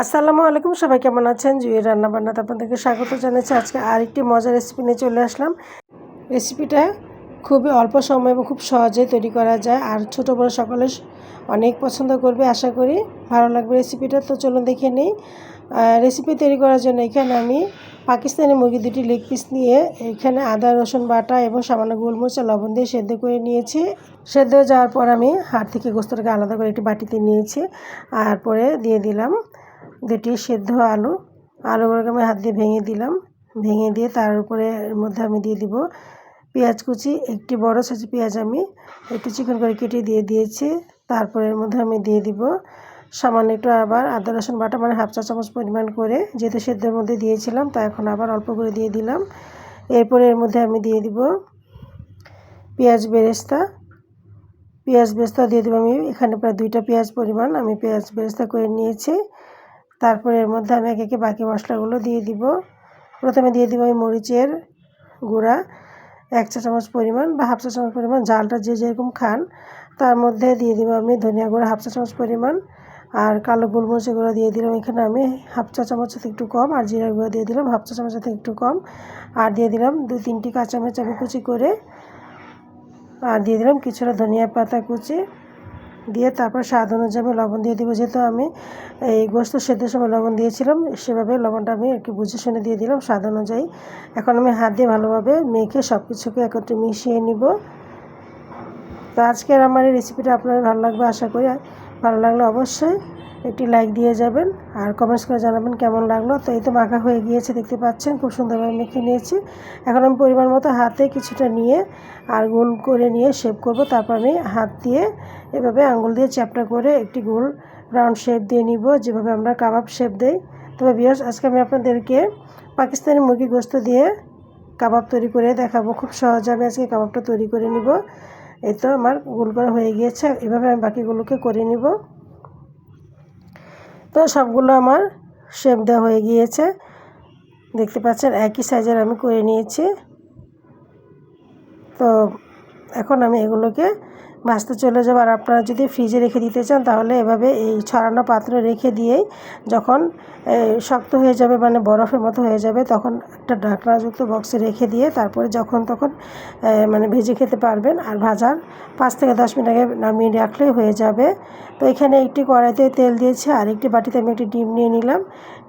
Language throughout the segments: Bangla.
আসসালামু আলাইকুম, সবাই কেমন আছেন? জুয়ের রান্নাবান্নাতে আপনাদেরকে স্বাগত জানাচ্ছি। আজকে আরেকটি মজার রেসিপি নিয়ে চলে আসলাম। রেসিপিটা খুবই অল্প সময় এবং খুব সহজে তৈরি করা যায়। আর ছোট বড় সকলে অনেক পছন্দ করবে, আশা করি ভালো লাগবে রেসিপিটা তো চলুন দেখে নিই। রেসিপি তৈরি করার জন্য এখানে আমি পাকিস্তানি মুরগি দুটি লেগ পিস নিয়ে এখানে আদা, রসুন বাটা এবং সামান্য গোলমরিচ লবণ দিয়ে সেদ্ধ করে নিয়েছি। সেদ্ধ যাওয়ার পর আমি হাড় থেকে গোস্তটাকে আলাদা করে একটি বাটিতে নিয়েছি। আর পরে দিয়ে দিলাম দুটি সেদ্ধ আলু, আলুগুলোকে আমি হাত দিয়ে ভেঙে দিলাম। ভেঙে দিয়ে তার উপরে এর মধ্যে আমি দিয়ে দিব পেঁয়াজ কুচি, একটি বড় সাইজের পেঁয়াজ আমি একটু চিকন করে কেটে দিয়ে দিয়েছি। তারপরে এর মধ্যে আমি দিয়ে দিব সামান্য একটু আবার আদা, রসুন বাটা মানে হাফ চা চামচ পরিমাণ করে, যেহেতু সেদ্ধের মধ্যে দিয়েছিলাম, তা এখন আবার অল্প করে দিয়ে দিলাম। এরপরে এর মধ্যে আমি দিয়ে দিব পেঁয়াজ বেরেস্তা। পেঁয়াজ বেরেস্তা দিয়ে দেবো আমি এখানে প্রায় দুইটা পেঁয়াজ পরিমাণ, আমি পেঁয়াজ বেরেস্তা করে নিয়েছি। তারপরে এর মধ্যে আমি একে একে বাকি মশলাগুলো দিয়ে দিব। প্রথমে দিয়ে দিব আমি মরিচের গুঁড়া, এক চা চামচ পরিমাণ বা হাফ চা চামচ পরিমাণ জালটা যে যেরকম খান। তার মধ্যে দিয়ে দিব আমি ধনিয়া গুঁড়া হাফ চা চামচ পরিমাণ আর কালো গোলমরিচের গুঁড়া দিয়ে দিলাম। এখানে আমি হাফ চা চামচ থেকে একটু কম আর জিরা গুঁড়া দিয়ে দিলাম হাফ চা চামচ থেকে একটু কম আর দিয়ে দিলাম দু তিনটি কাঁচামরিচ আমি কুচি করে আর দিয়ে দিলাম কিছুটা ধনিয়া পাতা কুচি। দিয়ে তারপর স্বাদ অনুযায়ী আমি লবণ দিয়ে দিব। যেহেতু আমি এই গোস্ত সেদ্ধের সময় লবণ দিয়েছিলাম, সেভাবে লবণটা আমি একটু বুঝে শুনে দিয়ে দিলাম স্বাদ অনুযায়ী। এখন আমি হাত দিয়ে ভালোভাবে মেখে সব কিছুকে একত্রে মিশিয়ে নিব। তো আজকের আমার এই রেসিপিটা আপনার ভালো লাগবে আশা করি। ভালো লাগলে অবশ্যই একটি লাইক দিয়ে যাবেন আর কমেন্টস করে জানাবেন কেমন লাগল। তো এই তো মাখা হয়ে গিয়েছে, দেখতে পাচ্ছেন, খুব সুন্দরভাবে মেখে নিয়েছি। এখন আমি পরিমাণ মতো হাতে কিছুটা নিয়ে আর গোল করে নিয়ে শেপ করব। তারপর আমি হাত দিয়ে এভাবে আঙুল দিয়ে চ্যাপটা করে একটি গোল রাউন্ড শেপ দিয়ে নিব। যেভাবে আমরা কাবাব শেপ দেই। তবে বিয়াস আজকে আমি আপনাদেরকে পাকিস্তানি মুরগি গোস্ত দিয়ে কাবাব তৈরি করে দেখাবো। খুব সহজে আমি আজকে কাবাবটা তৈরি করে নিব। এই তো আমার গোল করা হয়ে গিয়েছে, এভাবে আমি বাকিগুলোকে করে নিব। তো সবগুলো আমার শেপ দেওয়া হয়ে গিয়েছে। দেখতে পাচ্ছেন একই সাইজের আমি করে নিয়েছি। তো এখন আমি এগুলোকে ভাজতে চলে যাব। আর আপনারা যদি ফ্রিজে রেখে দিতে চান, তাহলে এভাবে এই ছড়ানো পাত্র রেখে দিয়েই যখন শক্ত হয়ে যাবে মানে বরফের মতো হয়ে যাবে, তখন একটা ঢাকনাযুক্ত বক্সে রেখে দিয়ে তারপরে যখন তখন মানে ভেজে খেতে পারবেন। আর ভাজার পাঁচ থেকে দশ মিনিট আগে নামিয়ে রাখলেই হয়ে যাবে। তো এখানে একটি কড়াইতে তেল দিয়েছি, আর একটি বাটিতে আমি একটি ডিম নিয়ে নিলাম।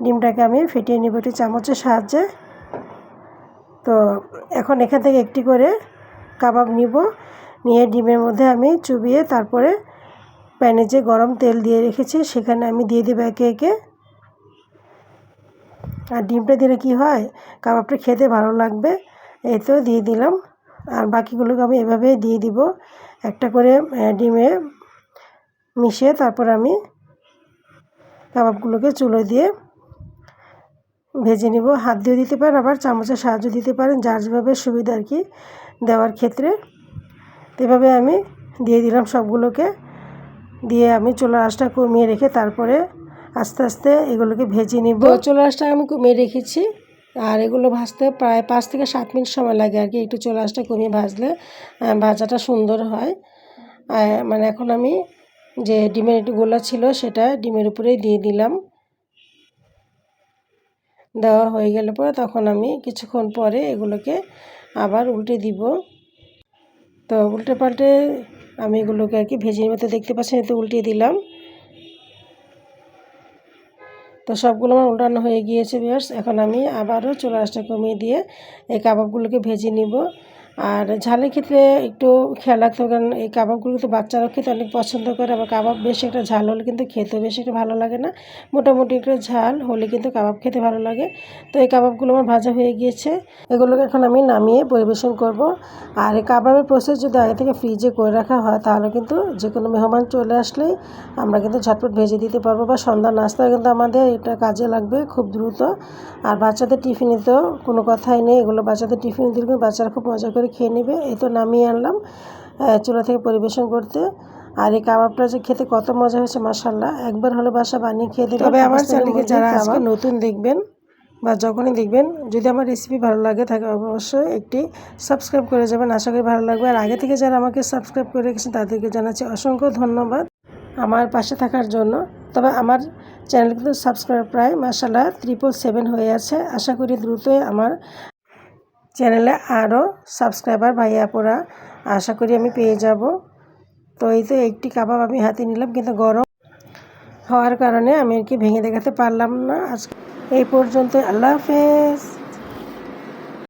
ডিমটাকে আমি ফেটিয়ে নিব একটি চামচের সাহায্যে। তো এখন এখান থেকে একটি করে কাবাব নিব। নিয়ে ডিমের মধ্যে আমি চুবিয়ে তারপরে প্যানে যে গরম তেল দিয়ে রেখেছি, সেখানে আমি দিয়ে দেবো একে একে। আর ডিমটা দিলে কি হয়? কাবাবটা খেতে ভালো লাগবে। এই তো দিয়ে দিলাম। আর বাকিগুলোকে আমি এভাবে দিয়ে দিব। একটা করে ডিমে মিশিয়ে তারপর আমি কাবাবগুলোকে চুলো দিয়ে ভেজে নিব। হাত দিয়ে দিতে পারেন, আবার চামচের সাহায্য দিতে পারেন, যার যেভাবে সুবিধা আর কি দেওয়ার ক্ষেত্রে। এভাবে আমি দিয়ে দিলাম সবগুলোকে। দিয়ে আমি চুলার আঁচটা কমিয়ে রেখে তারপরে আস্তে আস্তে এগুলোকে ভেজে নিব। চুলার আঁচটা আমি কমিয়ে রেখেছি। আর এগুলো ভাজতে প্রায় পাঁচ থেকে সাত মিনিট সময় লাগে আর কি একটু চুলা আঁচটা কমিয়ে ভাজলে ভাজাটা সুন্দর হয়। মানে এখন আমি যে ডিমের একটু গোলা ছিল সেটা ডিমের উপরেই দিয়ে দিলাম। দেওয়া হয়ে গেলে পরে তখন আমি কিছুক্ষণ পরে এগুলোকে আবার উল্টে দিব। তো উল্টে পাল্টে আমি এগুলোকে আর কি ভেজে মতো দেখতে পাচ্ছেন, এতে উল্টে দিলাম। তো সবগুলো আমার উল্টানো হয়ে গিয়েছে বিয়ার্স এখন আমি আবারও চুলা আঁচটা কমিয়ে দিয়ে এই কাবাবগুলোকে ভেজে নিব। আর ঝালের ক্ষেত্রে একটু খেয়াল রাখতে হবে, কারণ এই কাবাবগুলো কিন্তু বাচ্চারাও খেতে অনেক পছন্দ করে, আবার কাবাব বেশি একটা ঝাল হলে কিন্তু খেতেও বেশি একটা ভালো লাগে না। মোটামুটি একটু ঝাল হলে কিন্তু কাবাব খেতে ভালো লাগে। তো এই কাবাবগুলো আমার ভাজা হয়ে গিয়েছে। এগুলোকে এখন আমি নামিয়ে পরিবেশন করব। আর এই কাবাবের প্রসেস যদি আগে থেকে ফ্রিজে করে রাখা হয়, তাহলে কিন্তু যে কোনো মেহমান চলে আসলেই আমরা কিন্তু ঝটপট ভেজে দিতে পারব বা সন্ধ্যা নাস্তা কিন্তু আমাদের এটা কাজে লাগবে খুব দ্রুত। আর বাচ্চাদের টিফিনে তো কোনো কথাই নেই, এগুলো বাচ্চাদের টিফিনে দিলে কিন্তু বাচ্চারা খুব মজা করে খেয়ে নেবে। এই তো নামিয়ে আনলাম। চুলা থেকে পরিবেশন করতে। আর এই কাবাবটা যে খেতে কত মজা হয়েছে মাসাল্লাহ একবার হলে বাসা বানিয়ে খেয়ে দেবে তবে আমার চ্যানেলকে যারা আজকে নতুন দেখবেন বা যখনই দেখবেন যদি আমার রেসিপি ভালো লাগে থাকে অবশ্যই একটি সাবস্ক্রাইব করে যাবেন। আশা করি ভালো লাগবে। আর আগে থেকে যারা আমাকে সাবস্ক্রাইব করে রেখেছেন তাদেরকে জানাচ্ছি অসংখ্য ধন্যবাদ আমার পাশে থাকার জন্য। তবে আমার চ্যানেল কিন্তু সাবস্ক্রাইব প্রায় মাসাল্লাহ ত্রিপল সেভেন হয়ে আছে। আশা করি দ্রুতই আমার চ্যানেলে আরও সাবস্ক্রাইবার ভাইয়াপুরা আশা করি আমি পেয়ে যাব। তো এই তো একটি কাবাব আমি হাতে নিলাম, কিন্তু গরম হওয়ার কারণে আমি আর কি ভেঙে দেখাতে পারলাম না। আজ এই পর্যন্ত আল্লাহ হাফেজ।